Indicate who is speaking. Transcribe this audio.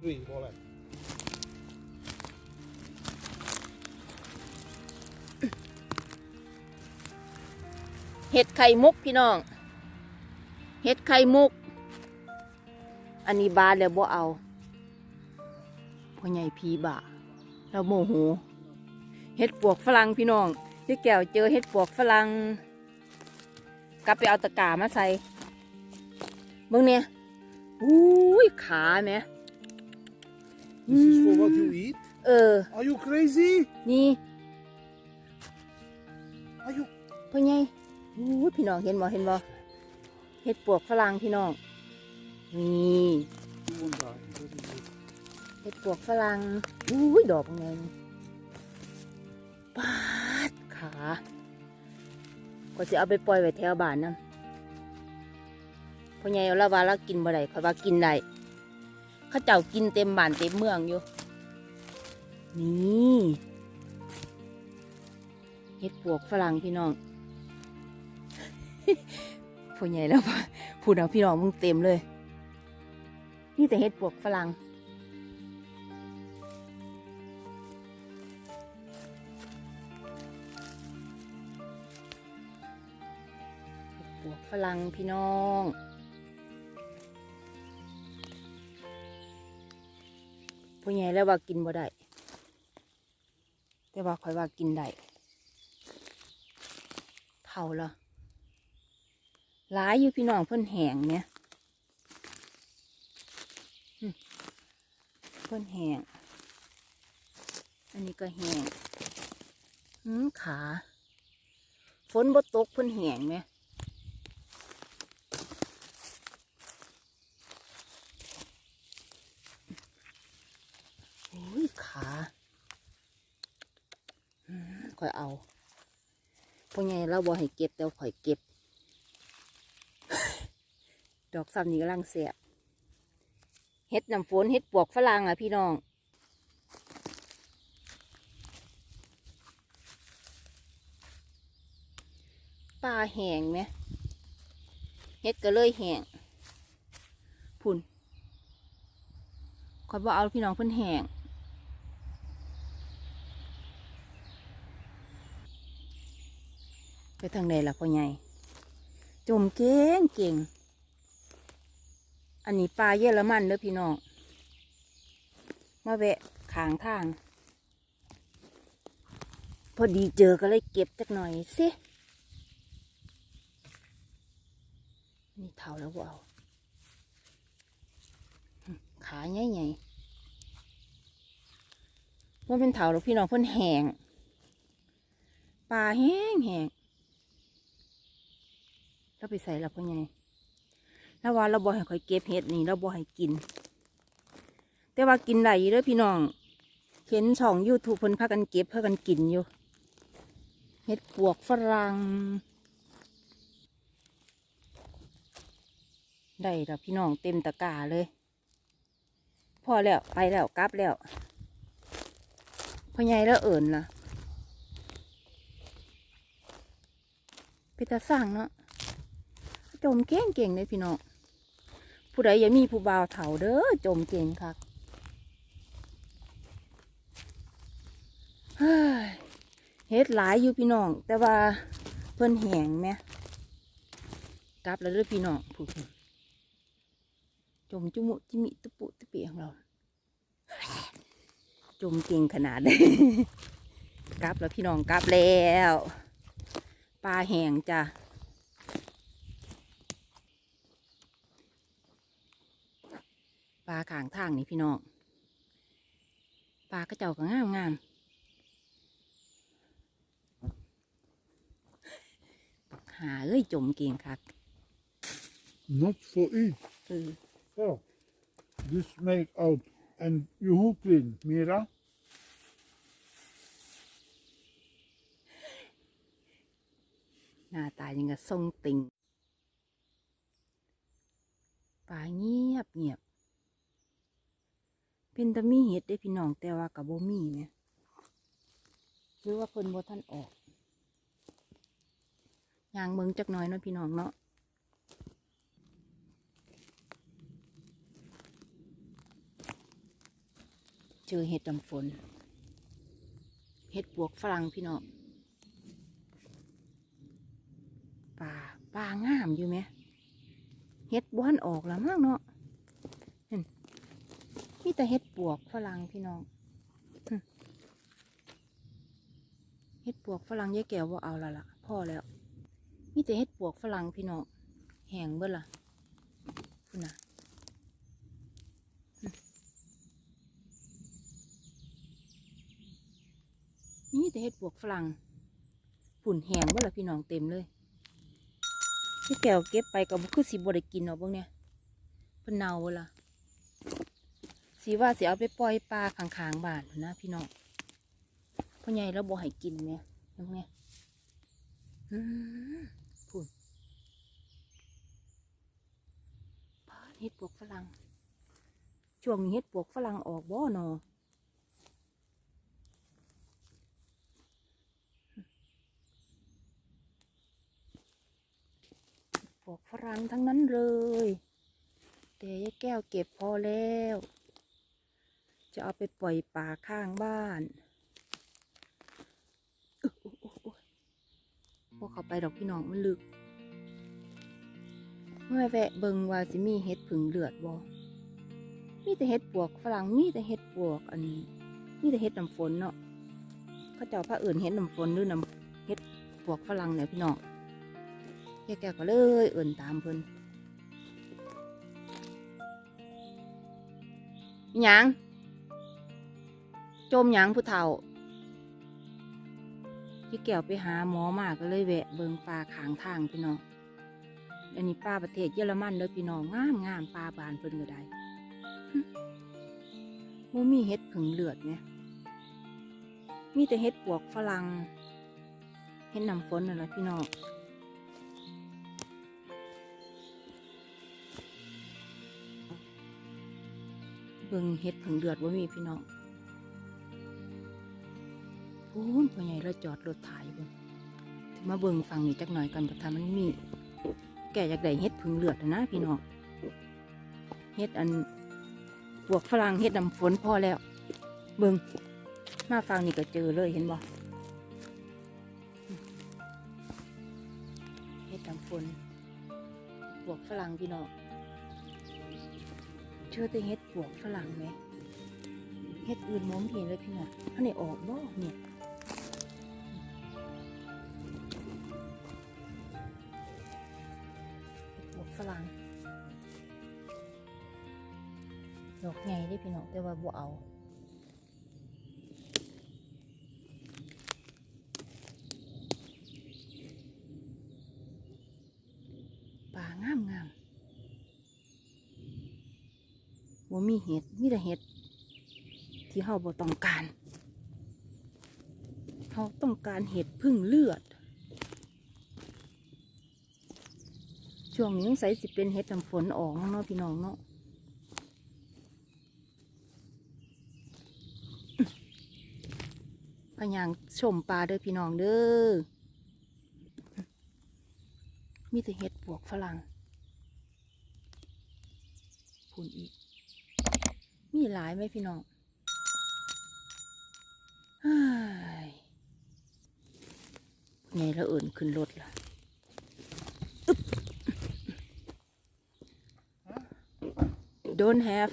Speaker 1: Three, more like.
Speaker 2: เห็ดไข่มุกพี่น้องเห็ดไข่มุกอันนี้บานแล้วบ่เอาพ่อใหญ่พีบ่าเราโมโหเห็ดปวกฝรั่งพี่น้องที่แก้วเจอเห็ดปวกฝรั่งกลับไปเอาตะกร้ามาใส่เบิ่งเนี่ยอุ้ยขาแหม
Speaker 1: This is for what
Speaker 2: Mm.
Speaker 1: you eat?
Speaker 2: เออ
Speaker 1: Are you crazy?
Speaker 2: นี่
Speaker 1: Are you?
Speaker 2: พ่อใหญ่อู้ยพี่น้องเห็นบ่เห็นบ่เห็ดปวกฝรั่งพี่น้อง นี่
Speaker 1: You won't die. Very good.
Speaker 2: เห็ดปวกฝรั่งอุ้ยดอกเป็นไงนี่ปาดขาก็จะเอาไปปล่อยไว้แถวบ้านนะพ่อใหญ่เอาละว่าเรากินบ่ได้เขาว่ากินได้ เขาเจ้ากินเต็มบ้านเต็มเมืองอยู่ นี่เห็ดปวกฝรั่งพี่น้องพ่อใหญ่แล้วว่าพูดเอาพี่น้องมึงเต็มเลย นี่แต่เห็ดปวกฝรั่งปวกฝรั่งพี่น้อง ผู้ใหญ่แล้วว่ากินบ่ได้แต่ว่าคอยว่ากินได้เท่าละหลายอยู่พี่น้องเพิ่นแหงเนี่ยอืมเพิ่นแหงอันนี้ก็แหงหืมขา ฝนบ่ตกเพิ่นแหงไหม โอ้ย ข่อยเอาพวกไงเราบอกให้เก็บแต่ว่าข่อยเก็บ ดอกซ้ำนี้กำลังเสียบเฮ็ดน้ำฝนเฮ็ดปวกฝรั่งอะพี่น้องปลาแห้งไหมเฮ็ดก็เลยแห้งพุ่นคอยบอกเอาพี่น้องเพิ่นแห้ง ไปทางใดล่ะพ่อใหญ่จมเก่งเก่ง อันนี้ปลาเยอรมันเด้อพี่น้อง มาแวะขางทาง พอดีเจอก็เลยเก็บจักหน่อยสินี่เท่าแล้วบ่เอาขาใหญ่ๆว่าเป็นเถาหรอกพี่น้องเพิ่นแหงปลาแห้งแหง แล้วไปใส่ละพ่อใหญ่แล้วว่าเราบ่ให้คอยเก็บเห็ดนี่เราบ่ให้กิน แต่ว่ากินได้ยู่เด้อพี่น้องเห็นช่องยูทูบเพิ่นพากันเก็บพากันกินอยู่ เห็ดปวกฝรั่งได้แล้วพี่น้องเต็มตะกร้าเลย พอแล้วไปแล้วกลับแล้วพ่อใหญ่แล้วเอิ่นล่ะไปตาสร้างเนาะ จมเก่งเก่งเลยพี่น้องผู้ใดอย่ามีผู้บ่าวเถาเด้อจมเก่งคักเฮ้ยเฮ็ดหลายอยู่พี่น้อง แต่ว่าเพิ่นแหงไหมกลับแล้วเด้อพี่น้องผู้จมจุมุจิมิตุปุตุเปียของเรา จมเก่งขนาดเลยกลับแล้วพี่น้องกลับแล้วปลาแหงจ้ะ ปลาขางทางนี่พี่น้องปลากระเจ้าก็งามงามหาเอ้ยจมเก่งคัก
Speaker 1: Not for eat.
Speaker 2: เออ
Speaker 1: So, this make out. And you hook in, Mira?
Speaker 2: หน้าตายังกับทรงติงป่าเงียบเงียบ เป็นตะมีเห็ดได้พี่น้องแต่ว่ากับโบมีเนี่ยหรือว่าเพิ่นบ่ท่านออกยางเมืองจักหน้อยเนาะพี่น้องเนาะเจอเห็ดดำฝน เห็ดปวกฝรั่งพี่น้องป่าป่างามอยู่ไหมเห็ดบ้านออกแล้วมั้งเนาะ มีแต่เห็ดปวกฝรั่งพี่น้องเห็ดปวกฝรั่งยายแก้วว่าเอาละล่ะพ่อแล้ว มีแต่เห็ดปวกฝรั่งพี่น้องแห้งเบิดล่ะคุณน่ะนี่แต่เห็ดปวกฝรั่งฝุ่นแหงว่าละพี่น้องเต็มเลยที่แก้วเก็บไปก็บ่คือสิบ่ได้กินเนาะเบิ่งเนี่ยเพิ่นเน่าบ่ล่ะ สิว่าสิเอาไปปล่อยปลาขางๆบ้านพุ่นนะพี่น้องพ่อใหญ่แล้วบ่ให้กินเบิ่งเนี่ยอืมฝุ่นพาดเห็ดปวกฝรั่งช่วงนี้เห็ดปวกฝรั่งออกบ่เนาะพวกฝรั่งทั้งนั้นเลย แต่ยายแก้วเก็บพอแล้ว จะเอาไปปล่อยป่าข้างบ้านอึ๊ะอุ๊ยอุ๊ยอุ๊ยพวกเขาไปดอกพี่น้องมันลึกเมื่อแวะเบิงว่าสิมีเห็ดผึ่งเลือดบ่มีแต่เห็ดปวกฝรั่งมีแต่เห็ดปวกอันมีแต่เห็ดน้ำฝนเนาะเขาเจ้าพระเอื่นเห็ดน้ำฝนหรือน้ำเห็ดปวกฝรั่งเนี่ยพี่น้องยายแกก็เลยเอิ่นตามเพิ่นอิหยัง จมหยังผู้เฒ่ายายแก้วไปหาหมอมาก็เลยแวะเบิงปลาขางทางพี่น้อง อันนี้ปลาประเทศเยอรมันเด้อพี่น้องงามงามปลาบานเพิ่นก็ได้หึบ่มีเห็ดผึ่งเลือดเนี่ยมีแต่เห็ดปวกฝรั่งเห็ดนำฝนนั่นแหละพี่น้องเบิ่งเฮ็ดผึ่งเดือดว่ามีพี่น้อง พูนพ่อใหญ่เราจอดรถถ่ายบิ่งมาเบิ่งฟังนี่จักหน่อยกันถ้ามันมี แก่อยากได้เฮ็ดผึ่งเลือดนะพี่น้องเฮ็ดอันพวกฝรั่งเฮ็ดน้ำฝนพอแล้ว เบิ่งมาฟังนี่ก็เจอเลยเห็นบ่เฮ็ดน้ำฝนพวกฝรั่งพี่น้องเชื่อแต่เฮ็ดปวกฝรั่งไหมเฮ็ดอื่นมองเห็นเลยพี่น้องอันนี้ออกบ่เนี่ย ไงได้พี่น้องแต่ว่าบ่เอาป่างามงามว่ามีเห็ดมีแต่เห็ด ที่เราบ่ต้องการเราต้องการเห็ดพึ่งเลือด ช่วงนี้สงสัยสิเป็นเห็ดน้ำฝนออกเนาะพี่น้องเนาะ พยางชมปลาเด้อพี่น้องเด้อ มีแต่เห็ดปวกฝรั่งพูนอีก มีหลายไหมพี่น้องเฮ้ยไงแล้วเอิ่นขึ้นรถล่ะอึ๊บ don't have